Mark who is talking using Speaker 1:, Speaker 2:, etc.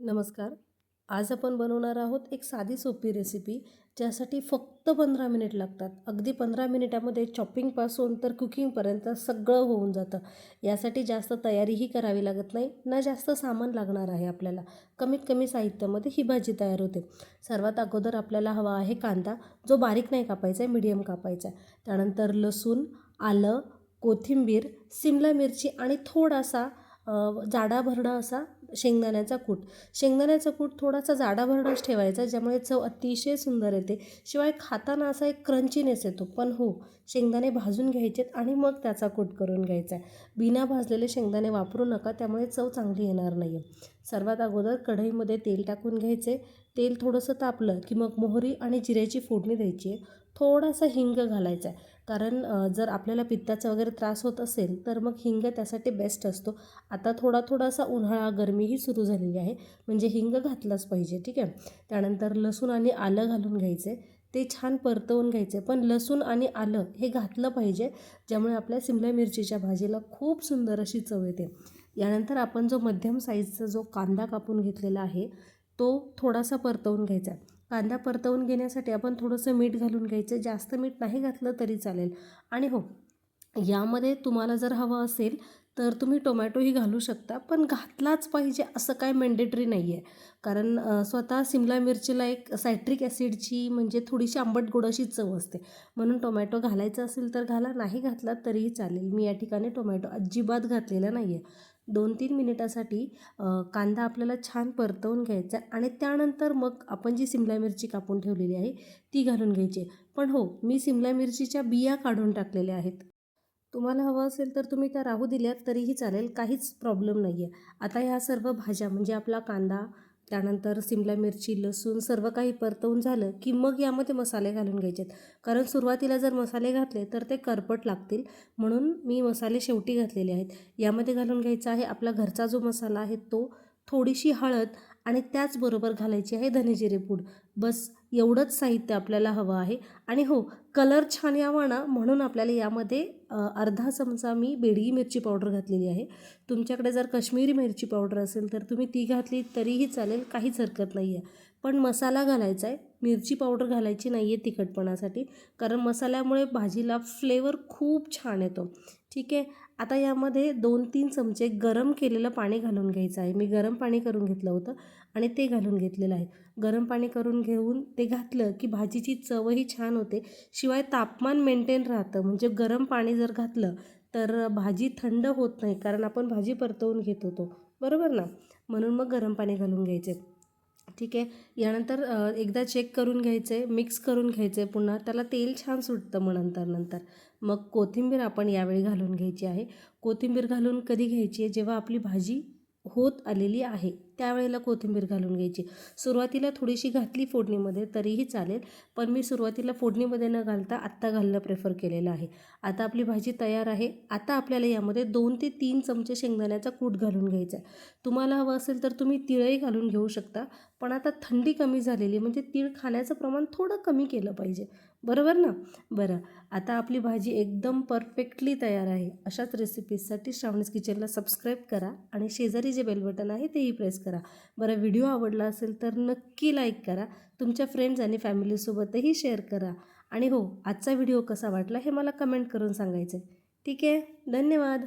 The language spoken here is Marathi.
Speaker 1: नमस्कार. आज आपण बनवणार आहोत एक साधी सोपी रेसिपी ज्यासाठी फक्त पंधरा मिनिट लागतात. अगदी पंधरा मिनिटामध्ये चॉपिंगपासून तर कुकिंगपर्यंत सगळं होऊन जातं. यासाठी जास्त तयारीही करावी लागत नाही ना जास्त सामान लागणार आहे आपल्याला. कमीत कमी साहित्यामध्ये ही भाजी तयार होते. सर्वात अगोदर आपल्याला हवा आहे कांदा जो बारीक नाही कापायचा आहे मीडियम कापायचा आहे. त्यानंतर लसूण आलं कोथिंबीर सिमला मिरची आणि थोडासा जाडाभरडा जाडा भरडा असा शेंगदाण्याचा कूट. शेंगदाण्याचा कूट थोडासा जाडा भरडाच ठेवायचा ज्यामुळे चव अतिशय सुंदर येते. शिवाय खाताना असा एक क्रंचीनेस येतो पण हो शेंगदाणे भाजून घ्यायचेत आणि मग त्याचा कूट करून घ्यायचा आहे. बिना भाजलेले शेंगदाणे वापरू नका त्यामुळे चव चांगली येणार नाही आहे सर्वात अगोदर कढईमध्ये तेल टाकून घ्यायचे. तेल थोडंसं तापलं की मग मोहरी आणि जिऱ्याची फोडणी द्यायची आहे. थोडासा हिंग घालायचा आहे. कारण जर आपल्याला पित्ताचा वगैरे त्रास होत असेल तर मग हिंग त्यासाठी बेस्ट असतो. आता थोडा थोडासा उन्हाळा गरमीही सुरू झालेली आहे. म्हणजे हिंग घातलाच पाहिजे ठीक आहे? त्यानंतर लसूण आणि आलं घालून घ्यायचे. ते छान परतवून घ्यायचे. पण लसूण आणि आलं हे घातलं पाहिजे ज्यामुळे आपल्या सिमला मिरचीच्या भाजीला खूप सुंदर अशी चव येते. यानंतर आपण जो मध्यम साईजचा जो कांदा कापून घेतलेला आहे तो थोडासा परतवून घ्यायचा कांदा परतवून घेण्यासाठी आपण थोडंसं मीठ घालून घ्यायचं. जास्त मीठ नाही घातलं तरी चालेल. आणि हो यामध्ये तुम्हाला जर हवं असेल तर तुम्ही टोमॅटोही घालू शकता पण घातलाच पाहिजे असं काय मेंडेटरी नाही आहे कारण स्वतः सिमला मिरचीला एक सायट्रिक ॲसिडची म्हणजे थोडीशी आंबट गोड अशी चव असते. म्हणून टोमॅटो घालायचा असेल तर घाला नाही घातला तरीही चालेल. मी या ठिकाणी टोमॅटो अजिबात घातलेला नाही आहे दोन तीन मिनिटासाठी कांदा आपल्याला छान परतवून घ्यायचा आणि त्यानंतर मग आपण जी सिमला मिरची कापून ठेवलेली आहे ती घालून घ्यायची पण हो मी सिमला मिरचीच्या बिया काढून टाकलेल्या आहेत. तुम्हाला हवं असेल तर तुम्ही त्या राहू दिल्यात तरीही चालेल काहीच प्रॉब्लेम नाही आहे आता ह्या सर्व भाज्या म्हणजे आपला कांदा त्यानंतर सिमला मिरची लसूण सर्व काही परतवून झालं की मग यामध्ये मसाले घालून घ्यायचे आहेत कारण सुरुवातीला जर मसाले घातले तर ते करपट लागतील. म्हणून मी मसाले शेवटी घातलेले आहेत. यामध्ये घालून घ्यायचा आहे आपला घरचा जो मसाला आहे तो थोडीशी हळद आणि त्याचबरोबर घालायची आहे धनेजिरे पूड बस एवढंच साहित्य आपल्याला हवं आहे. आणि हो कलर छान यावा ना म्हणून आपल्याला यामध्ये अर्धा चमचा मी बेडगी मिरची पावडर घातलेली आहे. तुमच्याकडे जर काश्मीरी मिरची पावडर असेल तर तुम्ही ती घातली तरीही चालेल काहीच हरकत नाही आहे. पण मसाला घालायचा आहे. मिरची पावडर घालायची नाही आहे तिखटपणासाठी. कारण मसाल्यामुळे भाजीला फ्लेवर खूप छान येतो. ठीक आहे? आता यामध्ये दोन तीन चमचे गरम केलेलं पाणी घालून घ्यायचं आहे. मी गरम पाणी करून घेतलं होतं आणि ते घालून घेतलेलं आहे. गरम पाणी करून घेऊन ते घातलं की भाजीची चवही छान होते. शिवाय तापमान मेंटेन राहतं. म्हणजे गरम पाणी जर घातलं तर भाजी थंड होत नाही कारण आपण भाजी परतवून घेत होतो. बरोबर ना? म्हणून मग गरम पाणी घालून घ्यायचे. ठीक आहे. यानंतर एकदा चेक करून घ्यायचं आहे मिक्स करून घ्यायचं आहे पुन्हा. त्याला तेल छान सुटतं मग नंतर नंतर. मग कोथिंबीर आपण यावेळी घालून घ्यायची आहे. कोथिंबीर घालून कधी घ्यायची आहे? जेव्हा आपली भाजी होत आलेली आहे. त्यावेळेला कोथिंबीर घालून घ्यायची. सुरुवातीला थोडीशी घातली फोडणीमध्ये तरीही चालेल. पण मी सुरुवातीला फोडणीमध्ये न घालता आत्ता घालणं प्रेफर केलेलं आहे. आता आपली भाजी तयार आहे. आता आपल्याला यामध्ये दोन ते तीन चमचे शेंगदाण्याचा कूट घालून घ्यायचा आहे. तुम्हाला हवं असेल तर तुम्ही तिळही घालून घेऊ शकता. पण आता थंडी कमी झालेली म्हणजे तीळ खाण्याचं प्रमाण थोडं कमी केलं पाहिजे. बरोबर ना? बरं. आता आपली भाजी एकदम परफेक्टली तयार आहे. अशाच रेसिपीजसाठी श्रावणीज किचनला सबस्क्राईब करा आणि शेजारी जे बेल बटन आहे तेही प्रेस करा. बरं व्हिडिओ आवडला असेल तर नक्की लाईक करा. तुमच्या फ्रेंड्स आणि फॅमिलीसोबतही शेअर करा. आणि हो आजचा व्हिडिओ कसा वाटला हे मला कमेंट करून सांगायचं आहे ठीक आहे? धन्यवाद.